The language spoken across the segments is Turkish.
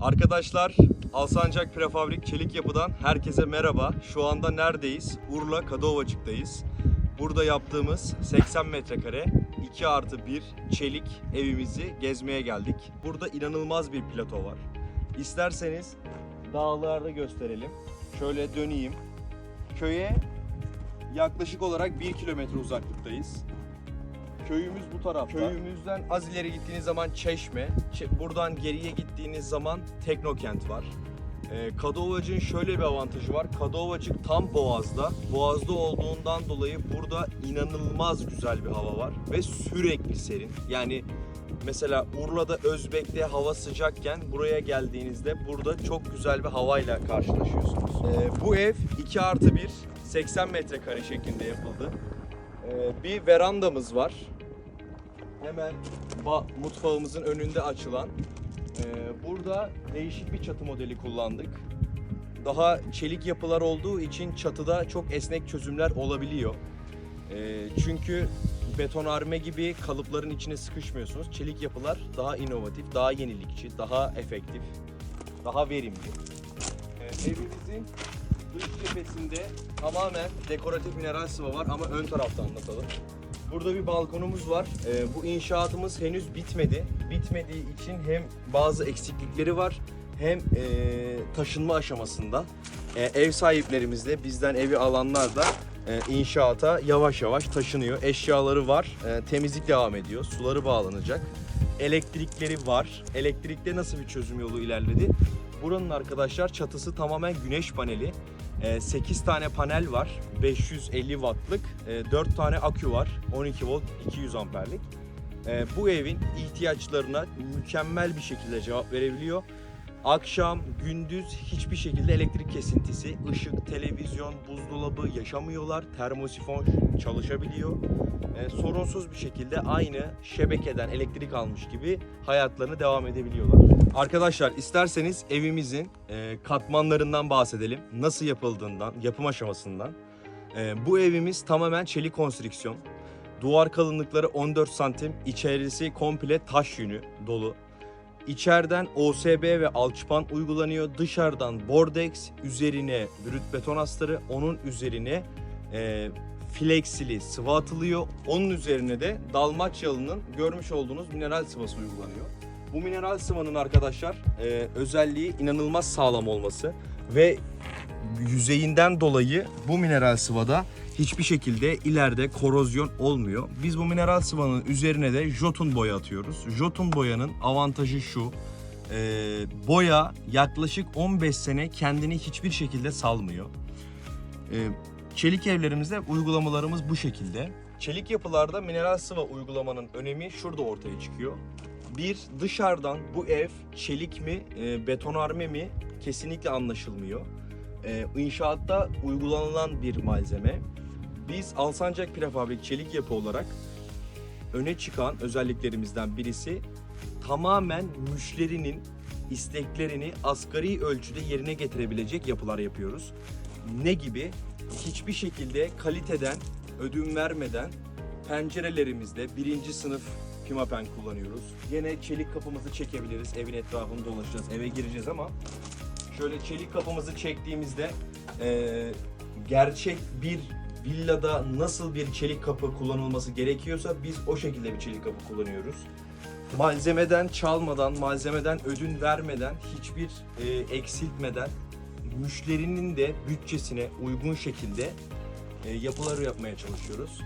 Arkadaşlar Alsancak Prefabrik Çelik Yapı'dan herkese merhaba. Şu anda neredeyiz? Urla Kadıovacık'tayız. Burada yaptığımız 80 metrekare 2 artı 1 çelik evimizi gezmeye geldik. Burada inanılmaz bir plato var. İsterseniz dağlarda gösterelim. Şöyle döneyim. Köye yaklaşık olarak 1 kilometre uzaklıktayız. Köyümüz bu tarafta. Köyümüzden az ileri gittiğiniz zaman Çeşme, Çe- buradan geriye gittiğiniz zaman Teknokent var. Ee, Kadıovacık'ın şöyle bir avantajı var. Kadıovacık tam boğazda. Boğazda olduğundan dolayı burada inanılmaz güzel bir hava var ve sürekli serin. Yani mesela Urla'da Özbek'te hava sıcakken buraya geldiğinizde burada çok güzel bir havayla karşılaşıyorsunuz. Ee, bu ev 2 artı 1, 80 metrekare şeklinde yapıldı. Ee, bir verandamız var. Hemen mutfağımızın önünde açılan. Ee, burada değişik bir çatı modeli kullandık. Daha çelik yapılar olduğu için çatıda çok esnek çözümler olabiliyor. Ee, çünkü betonarme gibi kalıpların içine sıkışmıyorsunuz. Çelik yapılar daha inovatif, daha yenilikçi, daha efektif, daha verimli. Ee, evimizin dış cephesinde tamamen dekoratif mineral sıva var ama ön tarafta anlatalım. Burada bir balkonumuz var. Ee, bu inşaatımız henüz bitmedi. Bitmediği için hem bazı eksiklikleri var hem e, taşınma aşamasında. E, ev sahiplerimiz de bizden evi alanlar da e, inşaata yavaş yavaş taşınıyor. Eşyaları var. E, temizlik devam ediyor. Suları bağlanacak. Elektrikleri var. Elektrikte nasıl bir çözüm yolu ilerledi? Buranın arkadaşlar çatısı tamamen güneş paneli. 8 tane panel var. 550 wattlık. 4 tane akü var. 12 volt 200 amperlik. E, Bu evin ihtiyaçlarına mükemmel bir şekilde cevap verebiliyor. Akşam, gündüz hiçbir şekilde elektrik kesintisi, ışık, televizyon, buzdolabı yaşamıyorlar. Termosifon çalışabiliyor. E, sorunsuz bir şekilde aynı şebekeden elektrik almış gibi hayatlarını devam edebiliyorlar. Arkadaşlar isterseniz evimizin e, katmanlarından bahsedelim. Nasıl yapıldığından, yapım aşamasından. E, bu evimiz tamamen çelik konstrüksiyon. Duvar kalınlıkları 14 santim, içerisi komple taş yünü dolu. İçeriden OSB ve alçıpan uygulanıyor. Dışarıdan bordex, üzerine brüt beton astarı, onun üzerine e, flexili sıvı atılıyor. Onun üzerine de Dalmaçyalı'nın görmüş olduğunuz mineral sıvası uygulanıyor. Bu mineral sıvanın arkadaşlar e, özelliği inanılmaz sağlam olması ve yüzeyinden dolayı bu mineral sıvada hiçbir şekilde ileride korozyon olmuyor. Biz bu mineral sıvanın üzerine de jotun boya atıyoruz. Jotun boyanın avantajı şu. e, boya yaklaşık 15 sene kendini hiçbir şekilde salmıyor. E, çelik evlerimizde uygulamalarımız bu şekilde. Çelik yapılarda mineral sıva uygulamanın önemi şurada ortaya çıkıyor. Bir dışarıdan bu ev çelik mi, e, betonarme mi kesinlikle anlaşılmıyor. E, inşaatta uygulanılan bir malzeme. Biz Alsancak Prefabrik Çelik Yapı olarak öne çıkan özelliklerimizden birisi tamamen müşterinin isteklerini asgari ölçüde yerine getirebilecek yapılar yapıyoruz. Ne gibi? Hiçbir şekilde kaliteden ödün vermeden pencerelerimizde birinci sınıf pimapen kullanıyoruz. Yine çelik kapımızı çekebiliriz. Evin etrafını dolaşacağız, eve gireceğiz ama şöyle çelik kapımızı çektiğimizde eee, gerçek bir villada nasıl bir çelik kapı kullanılması gerekiyorsa biz o şekilde bir çelik kapı kullanıyoruz. Malzemeden çalmadan, malzemeden ödün vermeden, hiçbir e, eksiltmeden müşterinin de bütçesine uygun şekilde e, yapıları yapmaya çalışıyoruz.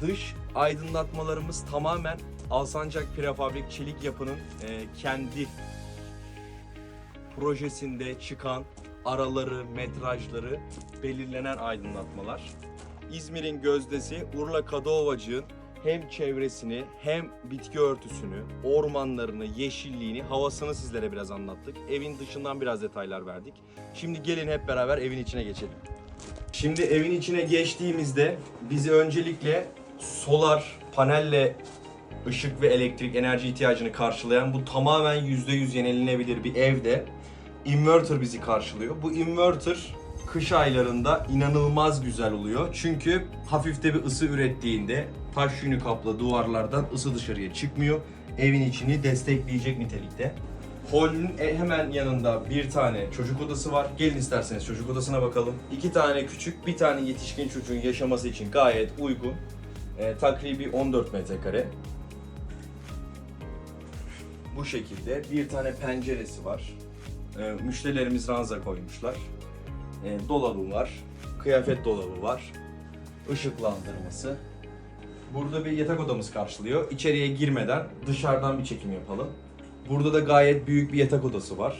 Dış aydınlatmalarımız tamamen Alsancak Prefabrik Çelik Yapı'nın e, kendi projesinde çıkan araları, metrajları belirlenen aydınlatmalar. İzmir'in gözdesi Urla Kadıovacık'ın hem çevresini hem bitki örtüsünü, ormanlarını, yeşilliğini, havasını sizlere biraz anlattık. Evin dışından biraz detaylar verdik. Şimdi gelin hep beraber evin içine geçelim. Şimdi evin içine geçtiğimizde bizi öncelikle solar panelle ışık ve elektrik enerji ihtiyacını karşılayan bu tamamen %100 yenilenebilir bir evde inverter bizi karşılıyor. Bu inverter kış aylarında inanılmaz güzel oluyor. Çünkü hafifte bir ısı ürettiğinde taş yünü kaplı duvarlardan ısı dışarıya çıkmıyor. Evin içini destekleyecek nitelikte. Holün e- hemen yanında bir tane çocuk odası var. Gelin isterseniz çocuk odasına bakalım. İki tane küçük, bir tane yetişkin çocuğun yaşaması için gayet uygun. E, takribi 14 metrekare. Bu şekilde bir tane penceresi var. E, müşterilerimiz ranza koymuşlar. E, dolabı var. Kıyafet dolabı var. Işıklandırması. Burada bir yatak odamız karşılıyor. İçeriye girmeden dışarıdan bir çekim yapalım. Burada da gayet büyük bir yatak odası var.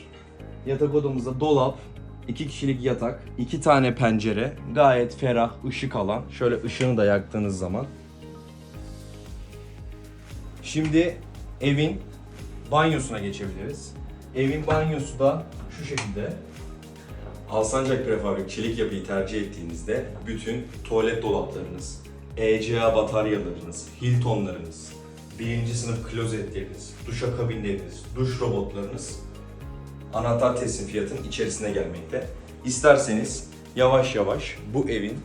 Yatak odamızda dolap, iki kişilik yatak, iki tane pencere, gayet ferah, ışık alan. Şöyle ışığını da yaktığınız zaman. Şimdi evin banyosuna geçebiliriz. Evin banyosu da şu şekilde. Alsancak prefabrik çelik yapıyı tercih ettiğinizde bütün tuvalet dolaplarınız, ECA bataryalarınız, Hilton'larınız, birinci sınıf klozetleriniz, duşakabinleriniz, duş robotlarınız anahtar teslim fiyatının içerisine gelmekte. İsterseniz yavaş yavaş bu evin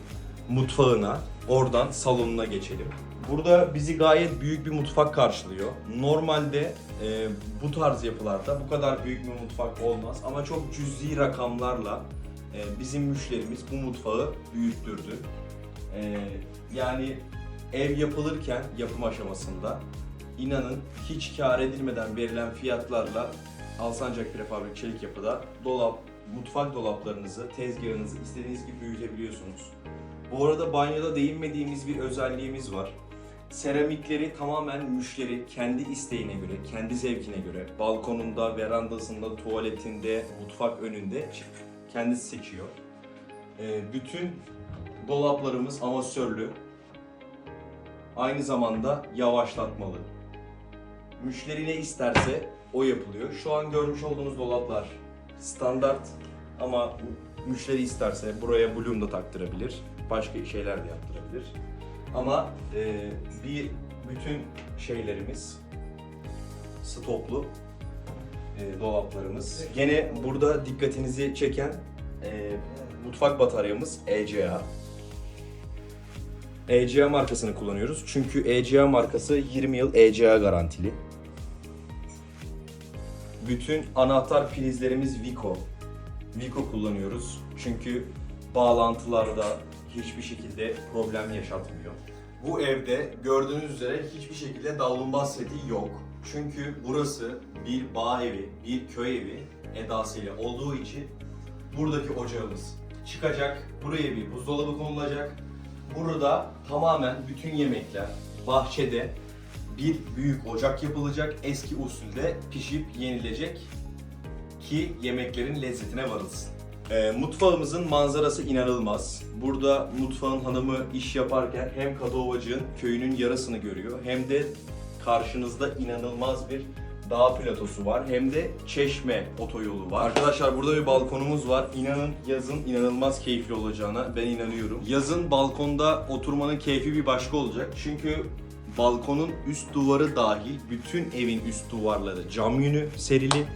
mutfağına, oradan salonuna geçelim. Burada bizi gayet büyük bir mutfak karşılıyor. Normalde e, bu tarz yapılarda bu kadar büyük bir mutfak olmaz ama çok cüzi rakamlarla e, bizim müşterimiz bu mutfağı büyüttürdü. E, yani ev yapılırken yapım aşamasında inanın hiç kar edilmeden verilen fiyatlarla Alsancak Prefabrik Çelik Yapı'da dolap, mutfak dolaplarınızı, tezgahınızı istediğiniz gibi büyütebiliyorsunuz. Bu arada banyoda değinmediğimiz bir özelliğimiz var. Seramikleri tamamen müşteri kendi isteğine göre, kendi zevkine göre balkonunda, verandasında, tuvaletinde, mutfak önünde kendisi seçiyor. Ee, bütün dolaplarımız amasörlü. Aynı zamanda yavaşlatmalı. Müşteri ne isterse o yapılıyor. Şu an görmüş olduğunuz dolaplar standart ama müşteri isterse buraya bloom da taktırabilir. Başka şeyler de yaptırabilir. Ama e, bir bütün şeylerimiz stoplu e, dolaplarımız. Gene burada dikkatinizi çeken e, mutfak bataryamız ECA. ECA markasını kullanıyoruz. Çünkü ECA markası 20 yıl ECA garantili. Bütün anahtar prizlerimiz Vico. Vico kullanıyoruz. Çünkü bağlantılarda hiçbir şekilde problem yaşatmıyor. Bu evde gördüğünüz üzere hiçbir şekilde davlumbaz seti yok. Çünkü burası bir bağ evi, bir köy evi edasıyla olduğu için buradaki ocağımız çıkacak. Buraya bir buzdolabı konulacak. Burada tamamen bütün yemekler bahçede bir büyük ocak yapılacak. Eski usulde pişip yenilecek ki yemeklerin lezzetine varılsın. Ee, mutfağımızın manzarası inanılmaz. Burada mutfağın hanımı iş yaparken hem Kadıovacık'ın köyünün yarısını görüyor hem de karşınızda inanılmaz bir dağ platosu var hem de Çeşme otoyolu var. Arkadaşlar burada bir balkonumuz var. İnanın yazın inanılmaz keyifli olacağına ben inanıyorum. Yazın balkonda oturmanın keyfi bir başka olacak. Çünkü balkonun üst duvarı dahil bütün evin üst duvarları cam yünü serili.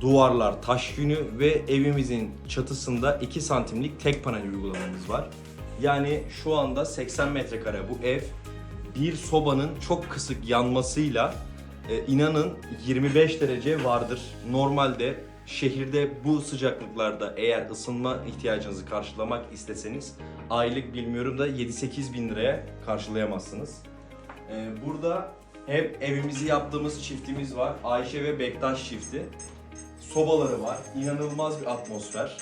Duvarlar taş yünü ve evimizin çatısında 2 santimlik tek panel uygulamamız var. Yani şu anda 80 metrekare bu ev bir sobanın çok kısık yanmasıyla e, inanın 25 derece vardır. Normalde şehirde bu sıcaklıklarda eğer ısınma ihtiyacınızı karşılamak isteseniz aylık bilmiyorum da 7-8 bin liraya karşılayamazsınız. E, burada hep evimizi yaptığımız çiftimiz var. Ayşe ve Bektaş çifti. Sobaları var. İnanılmaz bir atmosfer.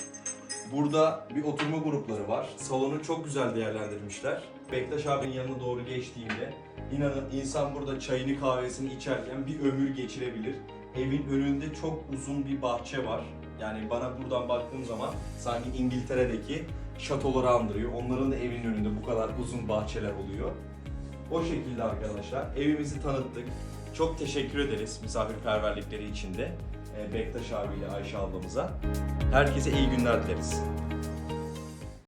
Burada bir oturma grupları var. Salonu çok güzel değerlendirmişler. Bektaş abinin yanına doğru geçtiğimde inanın insan burada çayını kahvesini içerken bir ömür geçirebilir. Evin önünde çok uzun bir bahçe var. Yani bana buradan baktığım zaman sanki İngiltere'deki şatoları andırıyor. Onların da evin önünde bu kadar uzun bahçeler oluyor. O şekilde arkadaşlar evimizi tanıttık. Çok teşekkür ederiz misafirperverlikleri için de. Bektaş abiyle Ayşe ablamıza. Herkese iyi günler dileriz.